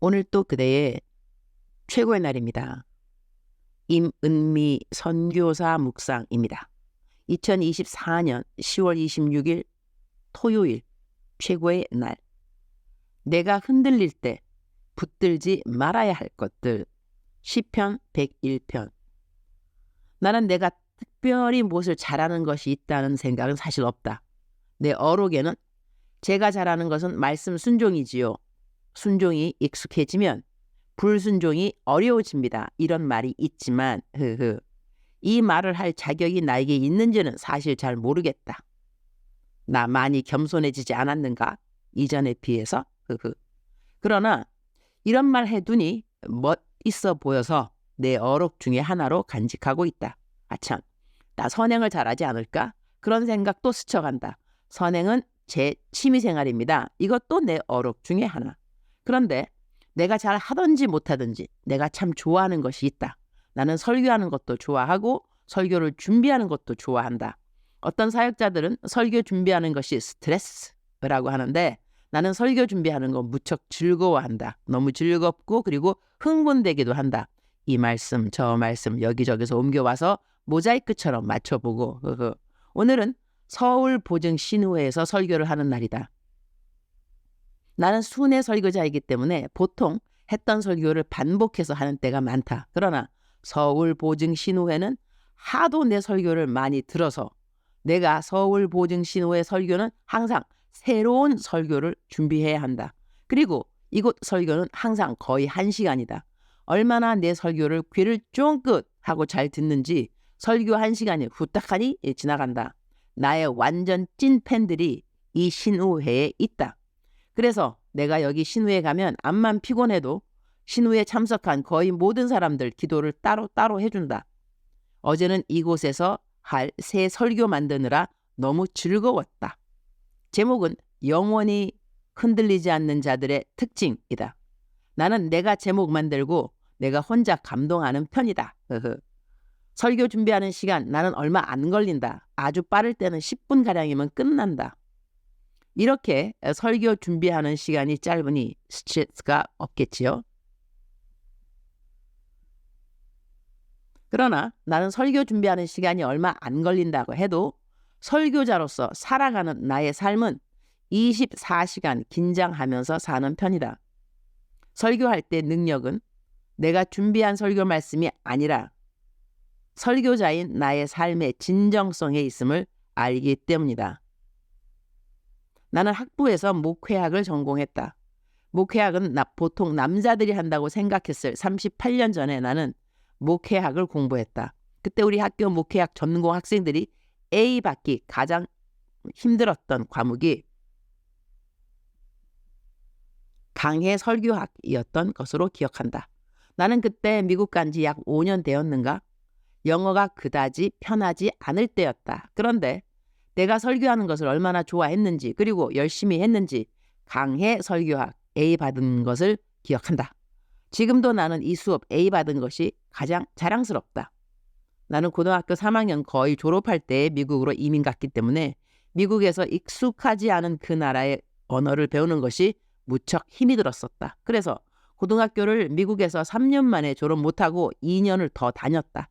오늘 또 그대의 최고의 날입니다. 임은미 선교사 묵상입니다. 2024년 10월 26일 토요일 최고의 날. 내가 흔들릴 때 붙들지 말아야 할 것들. 시편 101편. 나는 내가 특별히 무엇을 잘하는 것이 있다는 생각은 사실 없다. 내 어록에는 제가 잘하는 것은 말씀 순종이지요. 순종이 익숙해지면 불순종이 어려워집니다. 이런 말이 있지만 흐흐. 이 말을 할 자격이 나에게 있는지는 사실 잘 모르겠다. 나 많이 겸손해지지 않았는가? 이전에 비해서? 흐흐. 그러나 이런 말 해두니 멋 있어 보여서 내 어록 중에 하나로 간직하고 있다. 아참, 나 선행을 잘하지 않을까? 그런 생각도 스쳐간다. 선행은 제 취미생활입니다. 이것도 내 어록 중에 하나. 그런데 내가 잘 하든지 못하든지 내가 참 좋아하는 것이 있다. 나는 설교하는 것도 좋아하고 설교를 준비하는 것도 좋아한다. 어떤 사역자들은 설교 준비하는 것이 스트레스라고 하는데 나는 설교 준비하는 거 무척 즐거워한다. 너무 즐겁고 그리고 흥분되기도 한다. 이 말씀 저 말씀 여기저기서 옮겨와서 모자이크처럼 맞춰보고 오늘은 서울 보증 신우회에서 설교를 하는 날이다. 나는 순회 설교자이기 때문에 보통 했던 설교를 반복해서 하는 때가 많다. 그러나 서울 보증 신우회는 하도 내 설교를 많이 들어서 내가 서울 보증 신우회 설교는 항상 새로운 설교를 준비해야 한다. 그리고 이곳 설교는 항상 거의 한 시간이다. 얼마나 내 설교를 귀를 쫑긋 하고 잘 듣는지 설교 한 시간이 후딱하니 지나간다. 나의 완전 찐 팬들이 이 신우회에 있다. 그래서 내가 여기 신우에 가면 암만 피곤해도 신우에 참석한 거의 모든 사람들 기도를 따로 따로 해준다. 어제는 이곳에서 할 새 설교 만드느라 너무 즐거웠다. 제목은 영원히 흔들리지 않는 자들의 특징이다. 나는 내가 제목 만들고 내가 혼자 감동하는 편이다. 설교 준비하는 시간 나는 얼마 안 걸린다. 아주 빠를 때는 10분가량이면 끝난다. 이렇게 설교 준비하는 시간이 짧으니 스트레스가 없겠지요. 그러나 나는 설교 준비하는 시간이 얼마 안 걸린다고 해도 설교자로서 살아가는 나의 삶은 24시간 긴장하면서 사는 편이다. 설교할 때 능력은 내가 준비한 설교 말씀이 아니라 설교자인 나의 삶의 진정성에 있음을 알기 때문이다. 나는 학부에서 목회학을 전공했다. 목회학은 나, 보통 남자들이 한다고 생각했을 38년 전에 나는 목회학을 공부했다. 그때 우리 학교 목회학 전공 학생들이 A 받기 가장 힘들었던 과목이 강해 설교학이었던 것으로 기억한다. 나는 그때 미국 간 지 약 5년 되었는가? 영어가 그다지 편하지 않을 때였다. 그런데 내가 설교하는 것을 얼마나 좋아했는지 그리고 열심히 했는지 강해 설교학 A 받은 것을 기억한다. 지금도 나는 이 수업 A 받은 것이 가장 자랑스럽다. 나는 고등학교 3학년 거의 졸업할 때 미국으로 이민 갔기 때문에 미국에서 익숙하지 않은 그 나라의 언어를 배우는 것이 무척 힘이 들었었다. 그래서 고등학교를 미국에서 3년 만에 졸업 못하고 2년을 더 다녔다.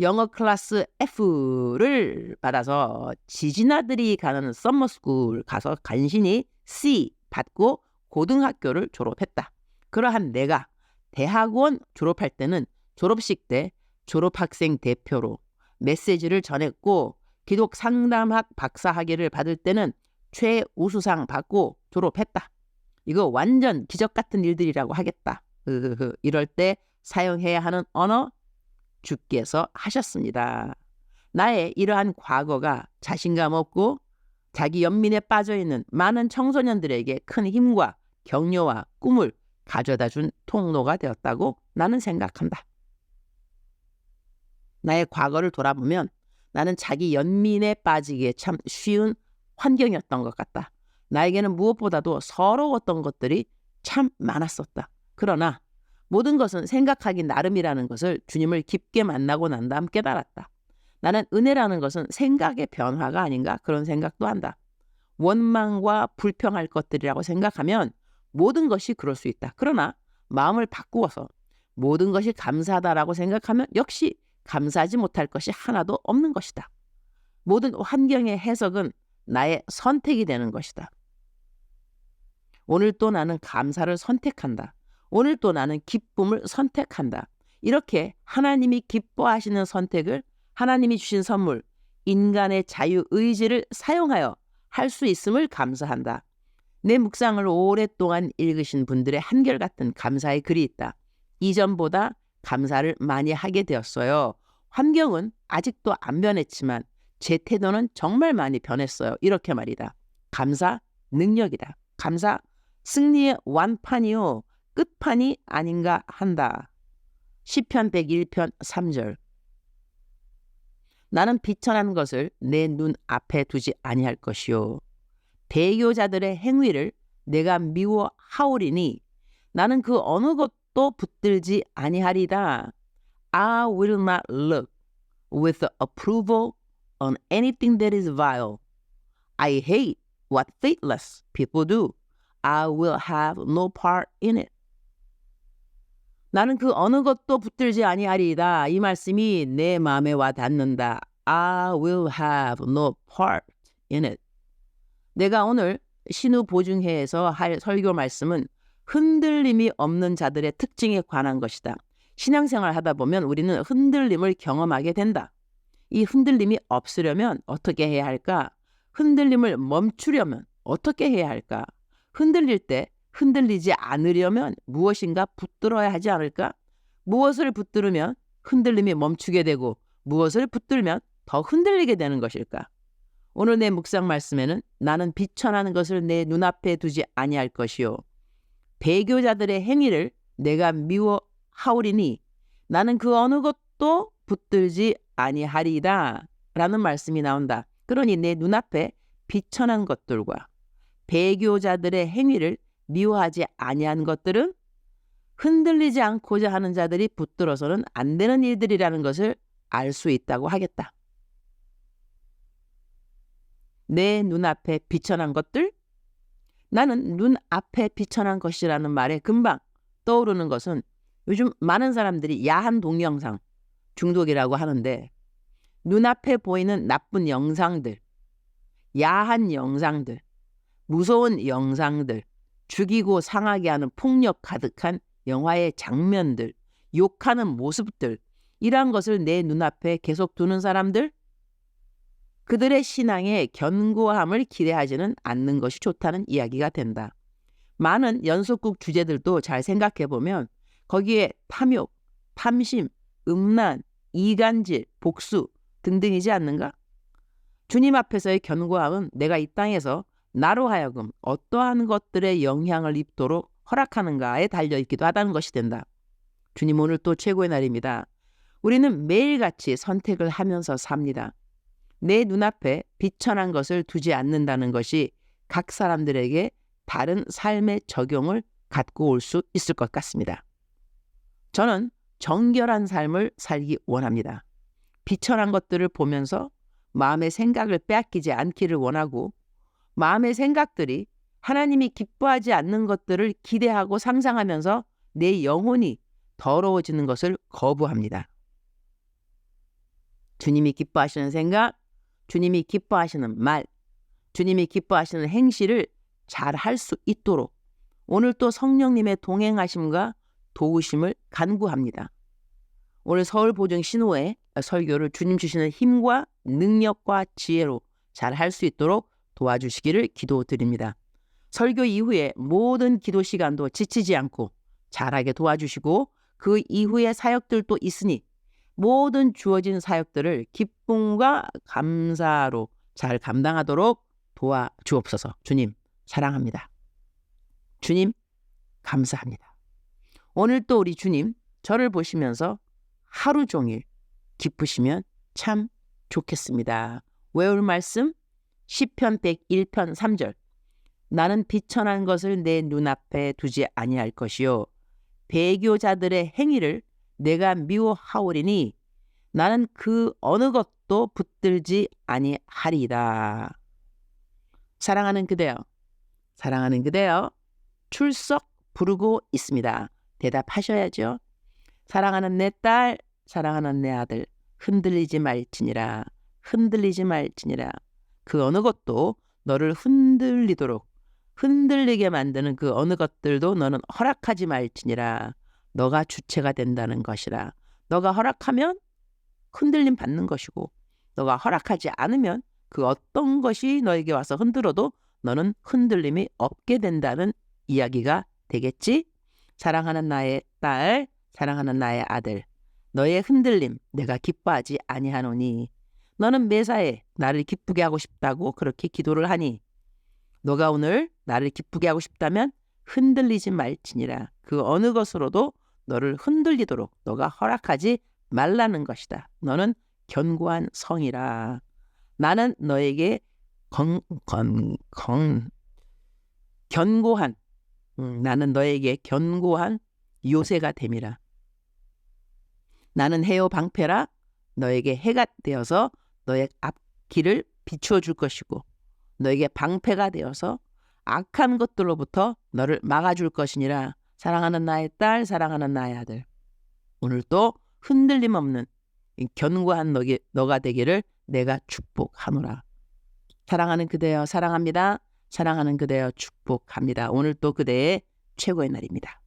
영어 클래스 F를 받아서 지진아들이 가는 썸머스쿨 가서 간신히 C 받고 고등학교를 졸업했다. 그러한 내가 대학원 졸업할 때는 졸업식 때 졸업학생 대표로 메시지를 전했고 기독 상담학 박사 학위를 받을 때는 최우수상 받고 졸업했다. 이거 완전 기적 같은 일들이라고 하겠다. 이럴 때 사용해야 하는 언어 주께서 하셨습니다. 나의 이러한 과거가 자신감 없고 자기 연민에 빠져 있는 많은 청소년들에게 큰 힘과 격려와 꿈을 가져다 준 통로가 되었다고 나는 생각한다. 나의 과거를 돌아보면 나는 자기 연민에 빠지기에 참 쉬운 환경이었던 것 같다. 나에게는 무엇보다도 서러웠던 것들이 참 많았었다. 그러나 모든 것은 생각하기 나름이라는 것을 주님을 깊게 만나고 난 다음 깨달았다. 나는 은혜라는 것은 생각의 변화가 아닌가 그런 생각도 한다. 원망과 불평할 것들이라고 생각하면 모든 것이 그럴 수 있다. 그러나 마음을 바꾸어서 모든 것이 감사하다라고 생각하면 역시 감사하지 못할 것이 하나도 없는 것이다. 모든 환경의 해석은 나의 선택이 되는 것이다. 오늘 또 나는 감사를 선택한다. 오늘 또 나는 기쁨을 선택한다. 이렇게 하나님이 기뻐하시는 선택을 하나님이 주신 선물, 인간의 자유 의지를 사용하여 할 수 있음을 감사한다. 내 묵상을 오랫동안 읽으신 분들의 한결같은 감사의 글이 있다. 이전보다 감사를 많이 하게 되었어요. 환경은 아직도 안 변했지만 제 태도는 정말 많이 변했어요. 이렇게 말이다. 감사 능력이다. 감사 승리의 완판이요. 끝판이 아닌가 한다. 시편 101편 3절 나는 비천한 것을 내 눈 앞에 두지 아니할 것이요. 배교자들의 행위를 내가 미워하오리니 나는 그 어느 것도 붙들지 아니하리다. I will not look with approval on anything that is vile. I hate what faithless people do. I will have no part in it. 나는 그 어느 것도 붙들지 아니하리이다. 이 말씀이 내 마음에 와 닿는다. I will have no part in it. 내가 오늘 신우 보증회에서 할 설교 말씀은 흔들림이 없는 자들의 특징에 관한 것이다. 신앙생활 하다 보면 우리는 흔들림을 경험하게 된다. 이 흔들림이 없으려면 어떻게 해야 할까? 흔들림을 멈추려면 어떻게 해야 할까? 흔들릴 때 흔들리지 않으려면 무엇인가 붙들어야 하지 않을까? 무엇을 붙들으면 흔들림이 멈추게 되고 무엇을 붙들면 더 흔들리게 되는 것일까? 오늘 내 묵상 말씀에는 나는 비천하는 것을 내 눈앞에 두지 아니할 것이요. 배교자들의 행위를 내가 미워하오리니 나는 그 어느 것도 붙들지 아니하리이다. 라는 말씀이 나온다. 그러니 내 눈앞에 비천한 것들과 배교자들의 행위를 미워하지 아니한 것들은 흔들리지 않고자 하는 자들이 붙들어서는 안 되는 일들이라는 것을 알 수 있다고 하겠다. 내 눈앞에 비천한 것들? 나는 눈앞에 비천한 것이라는 말에 금방 떠오르는 것은 요즘 많은 사람들이 야한 동영상 중독이라고 하는데 눈앞에 보이는 나쁜 영상들, 야한 영상들, 무서운 영상들, 죽이고 상하게 하는 폭력 가득한 영화의 장면들, 욕하는 모습들, 이러한 것을 내 눈앞에 계속 두는 사람들, 그들의 신앙의 견고함을 기대하지는 않는 것이 좋다는 이야기가 된다. 많은 연속극 주제들도 잘 생각해 보면 거기에 탐욕, 탐심, 음란, 이간질, 복수 등등이지 않는가? 주님 앞에서의 견고함은 내가 이 땅에서 나로 하여금 어떠한 것들의 영향을 입도록 허락하는가에 달려 있기도 하다는 것이 된다. 주님 오늘 또 최고의 날입니다. 우리는 매일같이 선택을 하면서 삽니다. 내 눈앞에 비천한 것을 두지 않는다는 것이 각 사람들에게 다른 삶의 적용을 갖고 올 수 있을 것 같습니다. 저는 정결한 삶을 살기 원합니다. 비천한 것들을 보면서 마음의 생각을 빼앗기지 않기를 원하고 마음의 생각들이 하나님이 기뻐하지 않는 것들을 기대하고 상상하면서 내 영혼이 더러워지는 것을 거부합니다. 주님이 기뻐하시는 생각, 주님이 기뻐하시는 말, 주님이 기뻐하시는 행실을 잘 할 수 있도록 오늘 또 성령님의 동행하심과 도우심을 간구합니다. 오늘 서울 보증 신호의 설교를 주님 주시는 힘과 능력과 지혜로 잘 할 수 있도록 도와주시기를 기도드립니다. 설교 이후에 모든 기도 시간도 지치지 않고 잘하게 도와주시고 그 이후의 사역들도 있으니 모든 주어진 사역들을 기쁨과 감사로 잘 감당하도록 도와 주옵소서. 주님, 사랑합니다. 주님, 감사합니다. 오늘 또 우리 주님, 저를 보시면서 하루 종일 기쁘시면 참 좋겠습니다. 외울 말씀 10편 101편 3절 나는 비천한 것을 내 눈앞에 두지 아니할 것이요 배교자들의 행위를 내가 미워하오리니 나는 그 어느 것도 붙들지 아니하리이다. 사랑하는 그대여, 사랑하는 그대여, 출석 부르고 있습니다. 대답하셔야죠. 사랑하는 내 딸, 사랑하는 내 아들, 흔들리지 말지니라, 흔들리지 말지니라. 그 어느 것도 너를 흔들리도록 흔들리게 만드는 그 어느 것들도 너는 허락하지 말지니라. 너가 주체가 된다는 것이라. 너가 허락하면 흔들림 받는 것이고 너가 허락하지 않으면 그 어떤 것이 너에게 와서 흔들어도 너는 흔들림이 없게 된다는 이야기가 되겠지? 사랑하는 나의 딸, 사랑하는 나의 아들, 너의 흔들림 내가 기뻐하지 아니하노니 너는 매사에 나를 기쁘게 하고 싶다고 그렇게 기도를 하니 너가 오늘 나를 기쁘게 하고 싶다면 흔들리지 말지니라 그 어느 것으로도 너를 흔들리도록 너가 허락하지 말라는 것이다. 너는 견고한 성이라. 나는 너에게 건, 건, 건, 견고한, 음, 나는 너에게 견고한 요새가 됨이라. 나는 해요 방패라 너에게 해가 되어서 너의 앞길을 비추어 줄 것이고 너에게 방패가 되어서 악한 것들로부터 너를 막아줄 것이니라. 사랑하는 나의 딸 사랑하는 나의 아들. 오늘 또 흔들림 없는 이 견고한 너기, 너가 되기를 내가 축복하노라. 사랑하는 그대여 사랑합니다. 사랑하는 그대여 축복합니다. 오늘 또 그대의 최고의 날입니다